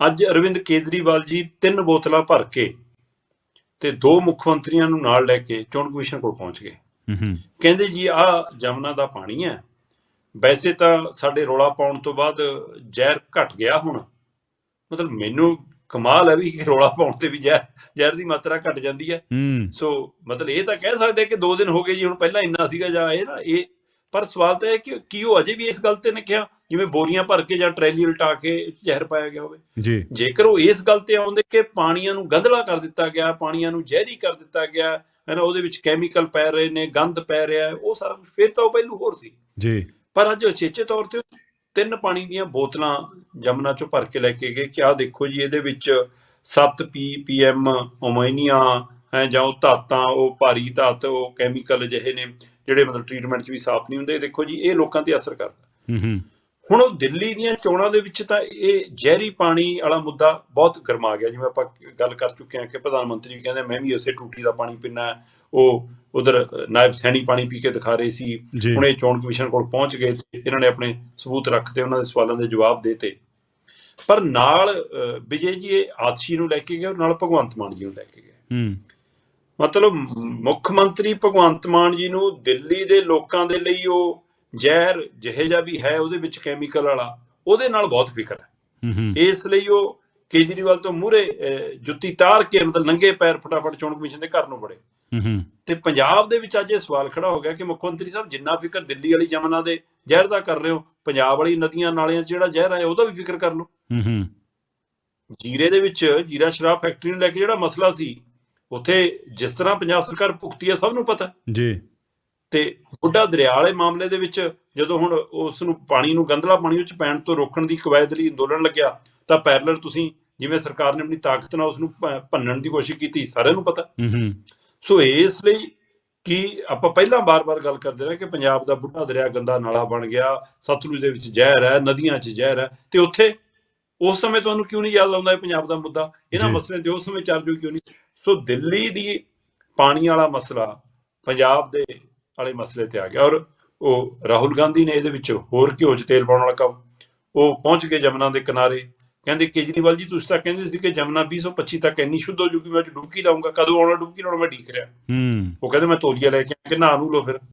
ਅੱਜ ਅਰਵਿੰਦ ਕੇਜਰੀਵਾਲ ਜੀ ਤਿੰਨ ਬੋਤਲਾਂ ਭਰ ਕੇ ਤੇ ਦੋ ਮੁੱਖ ਮੰਤਰੀਆਂ ਨੂੰ ਨਾਲ ਲੈ ਕੇ ਚੋਣ ਕਮਿਸ਼ਨ ਕੋਲ ਪਹੁੰਚ ਗਏ। ਕਹਿੰਦੇ ਜੀ ਆ ਜਮਨਾ ਦਾ ਪਾਣੀ ਹੈ। ਵੈਸੇ ਤਾਂ ਸਾਡੇ ਰੋਲਾ ਪਾਉਣ ਤੋਂ ਬਾਅਦ ਜ਼ਹਿਰ ਘਟ ਗਿਆ ਹੁਣ। ਮਤਲਬ ਮੈਨੂੰ ਕਮਾਲ ਹੈ ਵੀ ਰੋਲਾ ਪਾਉਣ ਤੇ ਵੀ ਜ਼ਹਿਰ ਜ਼ਹਿਰ ਦੀ ਮਾਤਰਾ ਘਟ ਜਾਂਦੀ ਹੈ। ਸੋ ਮਤਲਬ ਇਹ ਤਾਂ ਕਹਿ ਸਕਦੇ ਕਿ 2 ਦਿਨ ਹੋ ਗਏ ਜੀ ਹੁਣ ਪਹਿਲਾਂ ਇੰਨਾ ਸੀਗਾ ਜਾਂ ਇਹ ਨਾ ਇਹ ਪਰ ਸਵਾਲ ਤਾਂ ਇਹ ਹੈ ਕਿ ਕੀ ਉਹ ਅਜੇ ਵੀ ਇਸ ਗੱਲ ਤੇ ਨੇ ਕਿਹਾ? ਜਿਵੇਂ ਬੋਰੀਆਂ ਭਰ ਕੇ ਜਾਂ ਟਰੈਲੀ ਉਲਟਾ ਕੇ ਜ਼ਹਿਰ ਪਾਇਆ ਗਿਆ ਹੋਵੇ। ਜੀ। ਜੇਕਰ ਉਹ ਇਸ ਗੱਲ ਤੇ ਆਉਂਦੇ ਕਿ ਪਾਣੀਆਂ ਨੂੰ ਗੰਧਲਾ ਕਰ ਦਿੱਤਾ ਗਿਆ ਪਾਣੀਆਂ ਨੂੰ ਜ਼ਹਿਰੀ ਕਰ ਦਿੱਤਾ ਗਿਆ ਹੈ ਨਾ ਉਹਦੇ ਵਿੱਚ ਕੈਮੀਕਲ ਪੈ ਰਹੇ ਨੇ ਗੰਧ ਪੈ ਰਿਹਾ ਹੈ, ਉਹ ਸਾਰਾ ਕੁਝ ਫਿਰ ਤਾਂ ਉਹ ਪਹਿਲੂ ਹੋਰ ਸੀ। ਜੀ। ਪਰ ਅੱਜ ਉਚੇਚੇ ਤੌਰ ਤੇ ਤਿੰਨ ਪਾਣੀ ਦੀਆਂ ਬੋਤਲਾਂ ਜਮਨਾ ਚੋਂ ਭਰ ਕੇ ਲੈ ਕੇ ਗਏ ਕਿ ਆਹ ਦੇਖੋ ਜੀ ਇਹਦੇ ਵਿੱਚ 7 ਪੀਪੀਐਮ ਅਮੋਨੀਆ ਹੈ ਜਾਂ ਉਹ ਧਾਤਾਂ ਉਹ ਭਾਰੀ ਧਾਤ ਉਹ ਕੈਮੀਕਲ ਜਿਹੇ ਨੇ ਜਿਹੜੇ ਮਤਲਬ ਟ੍ਰੀਟਮੈਂਟ 'ਚ ਵੀ ਸਾਫ਼ ਨਹੀਂ ਹੁੰਦੇ। ਦੇਖੋ ਜੀ ਇਹ ਲੋਕਾਂ ਤੇ ਅਸਰ ਕਰਦਾ। ਹੂੰ ਹੂੰ। ਹੁਣ ਉਹ ਦਿੱਲੀ ਦੀਆਂ ਚੋਣਾਂ ਦੇ ਵਿੱਚ ਤਾਂ ਇਹ ਜ਼ਹਿਰੀ ਪਾਣੀ ਵਾਲਾ ਮੁੱਦਾ ਬਹੁਤ ਗਰਮਾ ਗਿਆ। ਜਿਵੇਂ ਆਪਾਂ ਗੱਲ ਕਰ ਚੁੱਕੇ ਹਾਂ ਕਿ ਪ੍ਰਧਾਨ ਮੰਤਰੀ ਵੀ ਕਹਿੰਦੇ ਮੈਂ ਵੀ ਉਸੇ ਟੂਟੀ ਦਾ ਪਾਣੀ ਪੀਣਾ। ਉਹ ਉਧਰ ਨਾਇਬ ਸੈਣੀ ਪਾਣੀ ਪੀ ਕੇ ਦਿਖਾ ਰਹੇ ਸੀ। ਹੁਣ ਇਹ ਚੋਣ ਕਮਿਸ਼ਨ ਕੋਲ ਪਹੁੰਚ ਗਏ ਤੇ ਇਹਨਾਂ ਨੇ ਆਪਣੇ ਸਬੂਤ ਰੱਖਤੇ ਉਹਨਾਂ ਦੇ ਸਵਾਲਾਂ ਦੇ ਜਵਾਬ ਦੇਤੇ ਪਰ ਨਾਲ ਵਿਜੇ ਜੀ ਇਹ ਆਤਸ਼ੀ ਨੂੰ ਲੈ ਕੇ ਗਏ ਔਰ ਨਾਲ ਭਗਵੰਤ ਮਾਨ ਜੀ ਨੂੰ ਲੈ ਕੇ ਗਏ ਹੂੰ। ਮਤਲਬ ਮੁੱਖ ਮੰਤਰੀ ਭਗਵੰਤ ਮਾਨ ਜੀ ਨੂੰ ਦਿੱਲੀ ਦੇ ਲੋਕਾਂ ਦੇ ਲਈ ਉਹ ਜ਼ਹਿਰ ਜਿਹੇ ਜਿਹਾ ਵੀ ਹੈ ਉਹਦੇ ਵਿੱਚ ਕੈਮੀਕਲ ਵਾਲਾ ਉਹਦੇ ਨਾਲ ਬਹੁਤ ਫਿਕਰ ਹੈ। ਇਸ ਲਈ ਉਹ ਕੇਜਰੀਵਾਲ ਤੋਂ ਮੂਰੇ ਜੁੱਤੀ ਤਾਰ ਕੇ ਮਤਲਬ ਨੰਗੇ ਪੈਰ ਫਟਾਫਟ ਚੋਣ ਕਮਿਸ਼ਨ ਦੇ ਘਰ ਨੂੰ ਵੜੇ ਤੇ ਪੰਜਾਬ ਦੇ ਵਿੱਚ ਅੱਜ ਇਹ ਸਵਾਲ ਖੜਾ ਹੋ ਗਿਆ ਕਿ ਮੁੱਖ ਮੰਤਰੀ ਸਾਹਿਬ ਜਿੰਨਾ ਫਿਕਰ ਦਿੱਲੀ ਵਾਲੀ ਜਮਨਾ ਦੇ ਜ਼ਹਿਰ ਦਾ ਕਰ ਰਹੇ ਹੋ ਪੰਜਾਬ ਵਾਲੀ ਨਦੀਆਂ ਨਾਲਿਆਂ 'ਚ ਜਿਹੜਾ ਜ਼ਹਿਰ ਆਇਆ ਉਹਦਾ ਵੀ ਫਿਕਰ ਕਰ ਲਓ। ਜੀਰੇ ਦੇ ਵਿੱਚ ਜੀਰਾ ਸ਼ਰਾਬ ਫੈਕਟਰੀ ਨੂੰ ਲੈ ਕੇ ਜਿਹੜਾ ਮਸਲਾ ਸੀ ਉੱਥੇ ਜਿਸ ਤਰ੍ਹਾਂ ਪੰਜਾਬ ਸਰਕਾਰ ਭੁਗਤੀ ਹੈ ਸਭ ਨੂੰ ਪਤਾ। ਜੀ। ਤੇ ਬੁੱਢਾ ਦਰਿਆ ਵਾਲੇ ਮਾਮਲੇ ਦੇ ਵਿੱਚ ਜਦੋਂ ਹੁਣ ਉਸ ਨੂੰ ਪਾਣੀ ਨੂੰ ਗੰਦਲਾ ਪਾਣੀ ਵਿੱਚ ਪੈਣ ਤੋਂ ਰੋਕਣ ਦੀ ਕਵਾਇਦ ਲਈ ਅੰਦੋਲਨ ਲੱਗਿਆ ਤਾਂ ਪੈਰਲਰ ਤੁਸੀਂ ਜਿਵੇਂ ਸਰਕਾਰ ਨੇ ਆਪਣੀ ਤਾਕਤ ਨਾਲ ਉਸ ਨੂੰ ਭੰਨਣ ਦੀ ਕੋਸ਼ਿਸ਼ ਕੀਤੀ ਸਾਰਿਆਂ ਨੂੰ ਪਤਾ। ਸੋ ਇਸ ਲਈ ਕਿ ਆਪਾਂ ਪਹਿਲਾਂ ਬਾਰ-ਬਾਰ ਗੱਲ ਕਰਦੇ ਰਹੇ ਕਿ ਪੰਜਾਬ ਦਾ ਬੁੱਢਾ ਦਰਿਆ ਗੰਦਾ ਨਾਲਾ ਬਣ ਗਿਆ ਸਤਲੁਜ ਦੇ ਵਿੱਚ ਜ਼ਹਿਰ ਹੈ ਨਦੀਆਂ 'ਚ ਜ਼ਹਿਰ ਹੈ ਤੇ ਉੱਥੇ ਉਸ ਸਮੇਂ ਤੁਹਾਨੂੰ ਕਿਉਂ ਨਹੀਂ ਯਾਦ ਆਉਂਦਾ ਇਹ ਪੰਜਾਬ ਦਾ ਮੁੱਦਾ? ਇਹਨਾਂ। ਮਸਲਿਆਂ ਤੇ ਉਸ ਸਮੇਂ ਚਰਜੋ ਕਿਉਂ ਨਹੀਂ? ਸੋ ਦਿੱਲੀ ਦੀ ਪਾਣੀ ਵਾਲਾ ਮਸਲਾ ਪੰਜਾਬ ਦੇ ਵਾਲੇ ਮਸਲੇ ਤੇ ਆ ਗਿਆ ਔਰ ਉਹ ਰਾਹੁਲ ਗਾਂਧੀ ਨੇ ਇਹਦੇ ਵਿੱਚ ਹੋਰ ਘਿਓ 'ਚ ਤੇਲ ਪਾਉਣ ਵਾਲਾ ਕੰਮ ਉਹ ਪਹੁੰਚ ਗਏ ਜਮਨਾ ਦੇ ਕਿਨਾਰੇ ਕਹਿੰਦੇ ਕੇਜਰੀਵਾਲ ਜੀ ਤੁਸੀਂ ਤਾਂ ਕਹਿੰਦੇ ਸੀ ਕਿ ਜਮਨਾ 2025 ਤੱਕ ਇੰਨੀ ਸ਼ੁੱਧ ਹੋ ਜੂਗੀ ਮੈਂ ਡੁਬਕੀ ਲਾਉਂਗਾ ਕਦੋਂ ਆਉਣਾ ਡੁਬਕੀ ਲਾਉਣਾ ਮੈਂ ਢੀਕ ਰਿਹਾ। ਹੂੰ। ਉਹ ਕਹਿੰਦੇ ਮੈਂ ਤੋਲੀਆ ਲੈ ਕੇ ਕਿ ਨੂੰ ਲੋ ਫਿਰ।